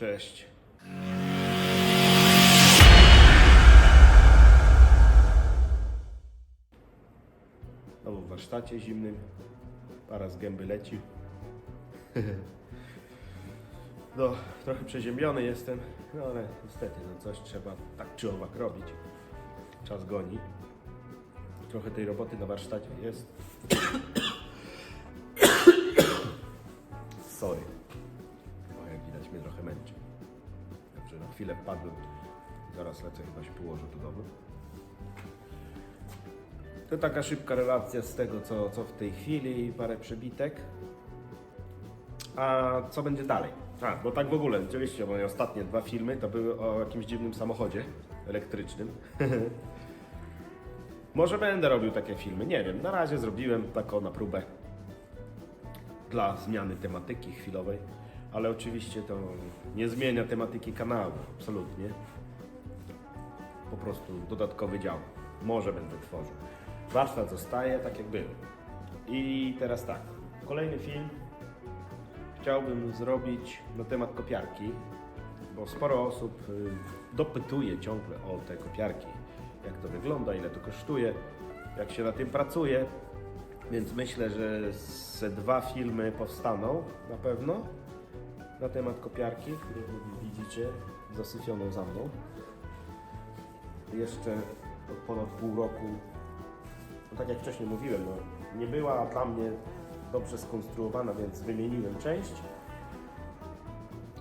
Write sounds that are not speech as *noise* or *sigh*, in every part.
Cześć. Znowu w warsztacie zimnym. Para z gęby leci. *laughs* No, trochę przeziębiony jestem, no ale niestety, no coś trzeba tak czy owak robić. Czas goni. Trochę tej roboty na warsztacie jest. *coughs* Sorry. Chwilę wpadłem. Zaraz lecę chyba się położę do. To taka szybka relacja z tego, co, co w tej chwili, parę przebitek. A co będzie dalej? A, bo tak w ogóle, widzieliście moje ostatnie dwa filmy, to były o jakimś dziwnym samochodzie elektrycznym. *laughs* Może będę robił takie filmy, nie wiem. Na razie zrobiłem taką na próbę dla zmiany tematyki chwilowej, ale oczywiście to nie zmienia tematyki kanału, absolutnie. Po prostu dodatkowy dział. Może będę tworzył. Warsztat zostaje tak jak był. I teraz tak, kolejny film chciałbym zrobić na temat kopiarki, bo sporo osób y, dopytuje ciągle o te kopiarki. Jak to wygląda, ile to kosztuje, jak się na tym pracuje. Więc myślę, że ze dwa filmy powstaną na pewno na temat kopiarki, które widzicie zasyfioną za mną. Jeszcze od ponad pół roku, no tak jak wcześniej mówiłem, no, nie była dla mnie dobrze skonstruowana, więc wymieniłem część.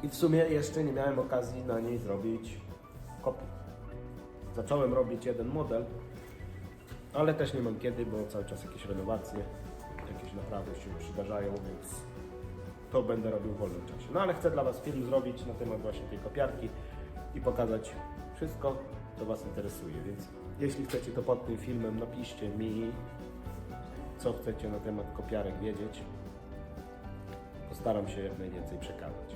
I w sumie jeszcze nie miałem okazji na niej zrobić kopii. Zacząłem robić jeden model, ale też nie mam kiedy, bo cały czas jakieś renowacje, jakieś naprawy się przydarzają, więc to będę robił w wolnym czasie. No ale chcę dla Was film zrobić na temat właśnie tej kopiarki i pokazać wszystko, co Was interesuje, więc jeśli chcecie, to pod tym filmem napiszcie mi, co chcecie na temat kopiarek wiedzieć. Postaram się jak najwięcej przekazać.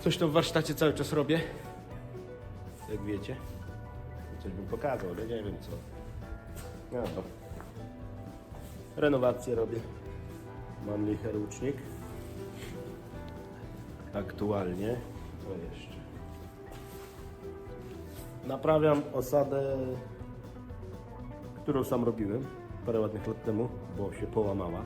Coś tam w warsztacie cały czas robię, jak wiecie. Coś bym pokazał, ale nie wiem co. No, to. Renowację robię. Mam licherucznik. Aktualnie. Co jeszcze? Naprawiam osadę, którą sam robiłem parę ładnych lat temu, bo się połamała.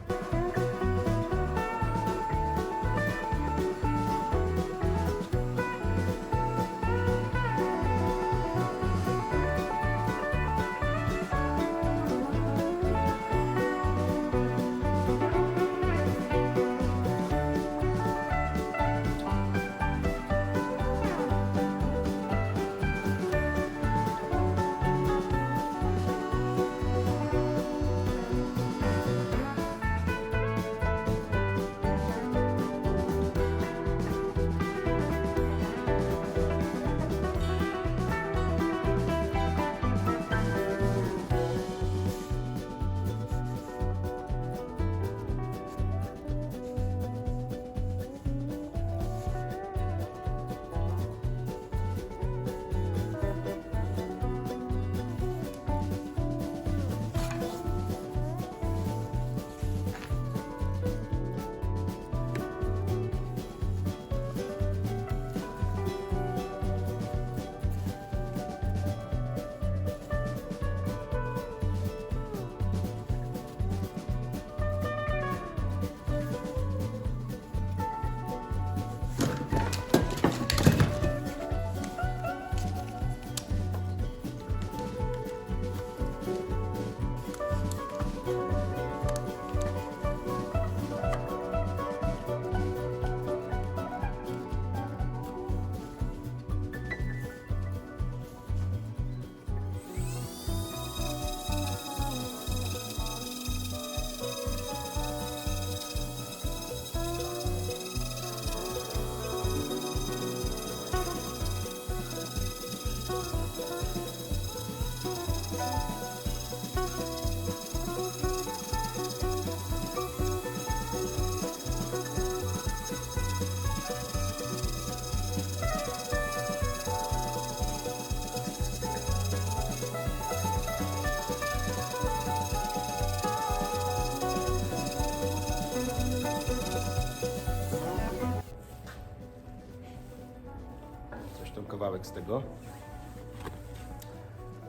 Kawałek z tego.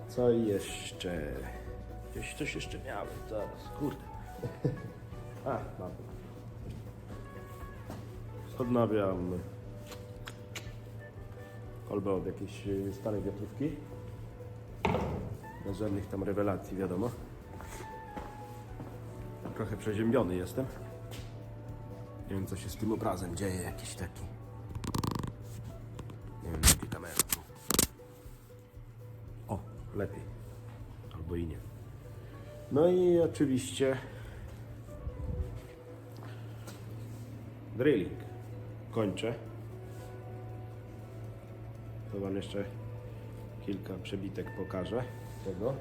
Co jeszcze? Gdzieś coś jeszcze miałem, zaraz, kurde. *laughs* A, mam. Odnawiam kolbę od jakiejś y, starej wiatrówki. Bez żadnych tam rewelacji, wiadomo. Trochę przeziębiony jestem. Nie wiem, co się z tym obrazem dzieje, jakiś taki. Nie wiem, jaki kamera. O, lepiej. Albo i nie. No i oczywiście drilling. Kończę. To wam jeszcze kilka przebitek pokażę tego.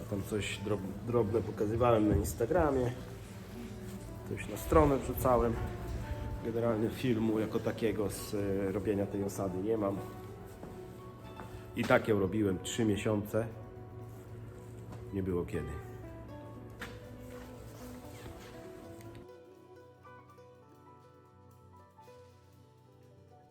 Ja tam coś drob, drobne pokazywałem na Instagramie. Coś na stronę wrzucałem. Generalnie filmu jako takiego z e, robienia tej osady nie mam. I tak ją robiłem 3 miesiące. Nie było kiedy.